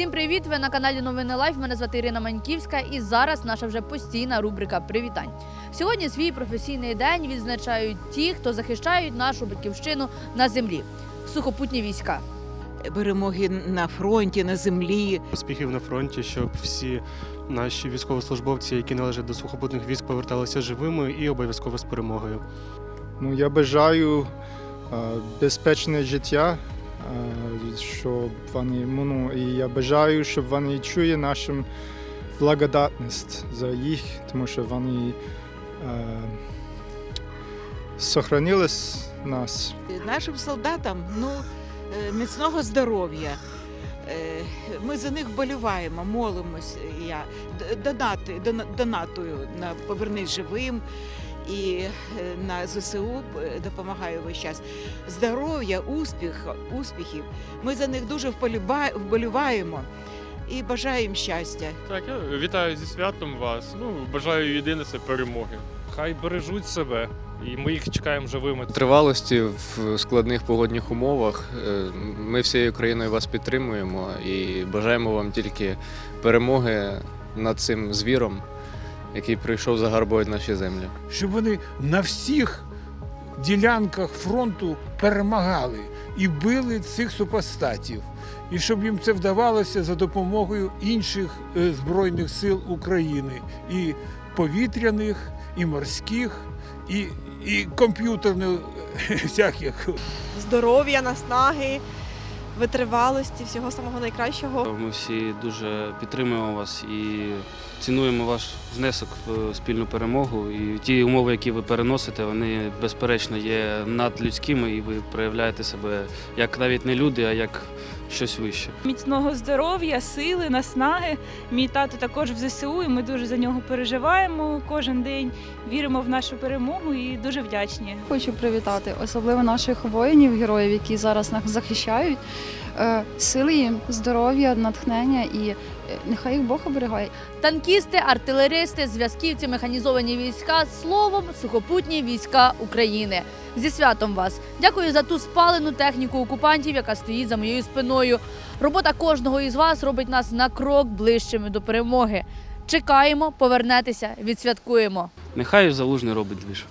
Всім привіт! Ви на каналі Новини Лайф. Мене звати Ірина Маньківська, і зараз наша вже постійна рубрика Привітань. Сьогодні свій професійний день відзначають ті, хто захищають нашу батьківщину на землі. Сухопутні війська. перемоги на фронті, на землі. успіхів на фронті, щоб всі наші військовослужбовці, які належать до сухопутних військ, поверталися живими і обов'язково з перемогою. Ну, я бажаю е, безпечне життя, е, щоб вони, ну, і я бажаю, щоб вони чули нашу благодатність за їх, тому що вони е, сохранили нас. Нашим солдатам ну, е, міцного здоров'я. Е, Ми за них боліваємо, молимось. Я донати, донатую на повернись живим і е, на ЗСУ е, допомагаю весь час. Здоров'я, успіх, успіхів. Ми за них дуже вболіваємо і бажаємо щастя. Так, я вітаю зі святом вас. Ну, бажаю єдине це перемоги. Хай бережуть себе, і ми їх чекаємо живими. Тривалості в складних погодних умовах. Е, Ми всією країною вас підтримуємо і бажаємо вам тільки перемоги над цим звіром, який прийшов загарбувати наші землі. щоб вони на всіх ділянках фронту перемагали і били цих супостатів, і щоб їм це вдавалося за допомогою інших е, збройних сил України, і повітряних, і морських, і, і комп'ютерних е, всяких. здоров'я, наснаги, витривалості, всього самого найкращого. Ми всі дуже підтримуємо вас і цінуємо ваш внесок в спільну перемогу. І ті умови, які ви переносите, вони безперечно є надлюдськими, і ви проявляєте себе як навіть не люди, а як щось вище. міцного здоров'я, сили, наснаги. Мій тато також в ЗСУ, і ми дуже за нього переживаємо кожен день. Віримо в нашу перемогу і дуже вдячні. Хочу привітати особливо наших воїнів, героїв, які зараз нас захищають. Е, Сили їм, здоров'я, натхнення і е, нехай їх Бог оберігає. Танкісти, артилеристи, зв'язківці, механізовані війська, словом, сухопутні війська України. Зі святом вас! Дякую за ту спалену техніку окупантів, яка стоїть за моєю спиною. Робота кожного із вас робить нас на крок ближчими до перемоги. Чекаємо, повернетеся, відсвяткуємо. Нехай залужний робить двіж.